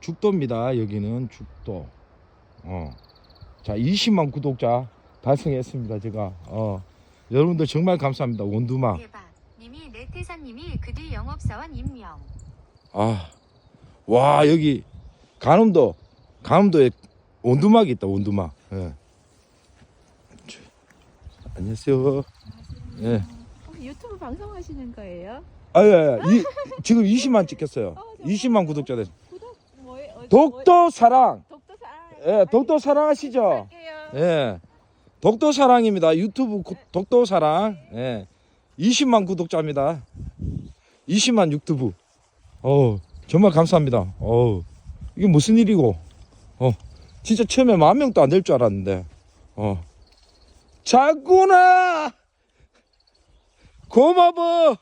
죽도입니다. 여기는 죽도. 어. 자, 20만 구독자 달성했습니다. 제가. 어. 여러분들 정말 감사합니다. 원두막. 대박. 님이 내태사님이 그들 영업사원 임명. 아. 와, 여기 간음도 간음도에 원두막이 있다. 원두막. 예. 저, 안녕하세요. 예. 어, 유튜브 방송하시는 거예요? 아, 예, 예. 이, 지금 20만 찍혔어요. 어, 정말요? 20만 구독자 됐어요. 독도 사랑. 뭐, 독도 사랑. 예, 독도 사랑하시죠? 할게요. 예. 독도 사랑입니다. 유튜브 구- 독도 사랑. 예. 20만 구독자입니다. 20만 유튜브. 어, 정말 감사합니다. 어. 이게 무슨 일이고? 어. 진짜 처음에 만 명도 안 될 줄 알았는데. 어. 자꾸나 고마워.